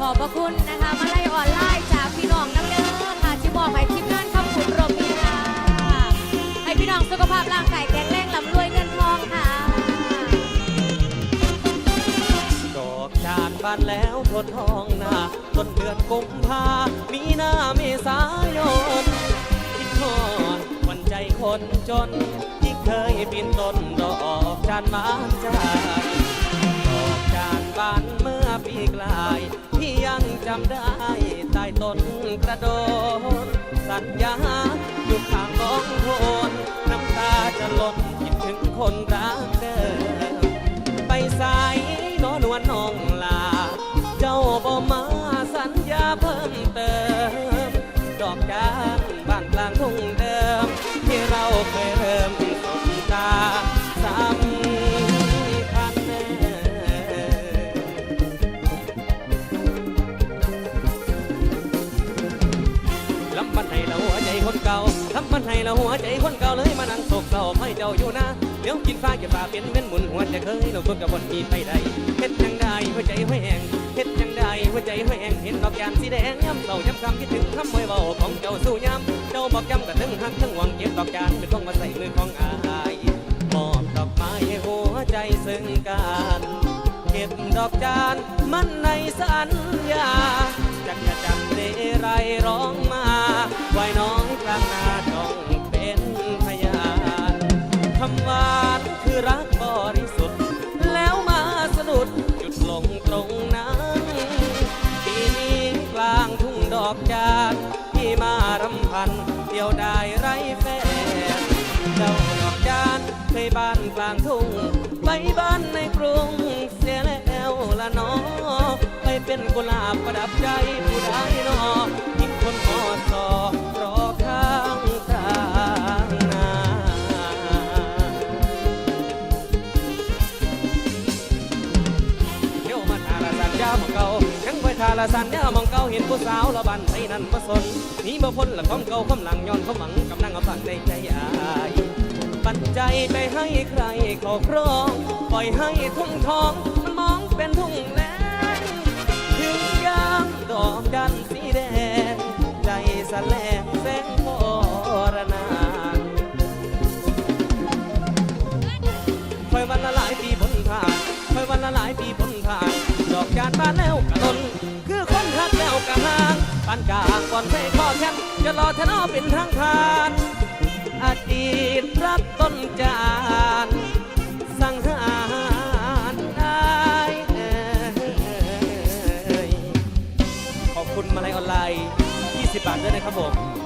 ขอบพระคุณนะคะมาไล่ออนไลน์จากพี่น้องน้ำเด้อค่ะที่บอกให้ทีมงานคำขุนรมมีค่ะให้พี่น้องสุขภาพร่างกายแข็งแรงลำรวยเงินทองค่ะดอกจานบานแล้วทนทองนาต้นเดือนกุมภามีนาเมษายนคิดทอดวันใจคนจน ที่เคยปีนต้นดอกจานบานใจดอกจานบานเมื่อ ปีกลายที่ยังจำได้ใต้ต้นกระโดด สัญญาอยู่ข้างน้องโทนน้ำตาจะหล่นคิดถึงคนรัก คนเก่าลำบันให้เราหัวใจคนเก่าเลยมานั่งโศกเศร้าให้เจ้าอยู่นะเดี๋ยวกินฟ้าจะฟ้าเป็นเป็นหมุนหัวจะเคยเราทนกับบนมีไปได้เฮ็ดจังได้หัวใจแหงเฮ็ดจังได้หัวใจแหงเห็นดอกยามสีแดงย้ำเศร้าย้ำคำคิดถึงคำมวยเบาของเจ้าสู้ย้ำเจ้าบอกย้ำกับทั้งหักทั้งหวังเก็บดอกจานเป็นต้องมาใส่มือของอายมอบดอกไม้ให้หัวใจซึ่งกันเก็บดอกจานมันในสัญญาจักจะจำเรไรร้อ รักบริสุทธิ์ แล้วมาสะดุดจุดลงตรงนั้นปีนี้กลางทุ่งดอกจานที่มารำพันเดียวได้ไรแฟนเจ้าดอกจานเคยบ้านกลางทุ่งไปบ้านในกรุงเสียแล้วละน้อไปเป็นกุหลาบประดับใจ ละสันยมองเก่าเห็นผู้สาวละบันไทยนั้นมาสนหนี่บ่พ้นละความเก่าความหลังย้อนความหวังกำลังเอาฝังในใจอายปัจใจยไปให้ใครเขาครองปล่อยให้ทุ่งทองมันมองเป็นทุ่งแลงถึงยามดอกจันทร์สีแดง ใจสะแลงแสงพรนานคอยวันละหลายปีพ้นผ่านคอยวันละหลายปีพ้นผ่านดอกจานบานแลานกลางก่อนใส่ข้อแขนจะรอทนอเป็นทางผ่านอดีตรักต้นจานสังหารได้ขอบคุณมาลัยออนไลน์ 20 บาทด้วยนะครับผม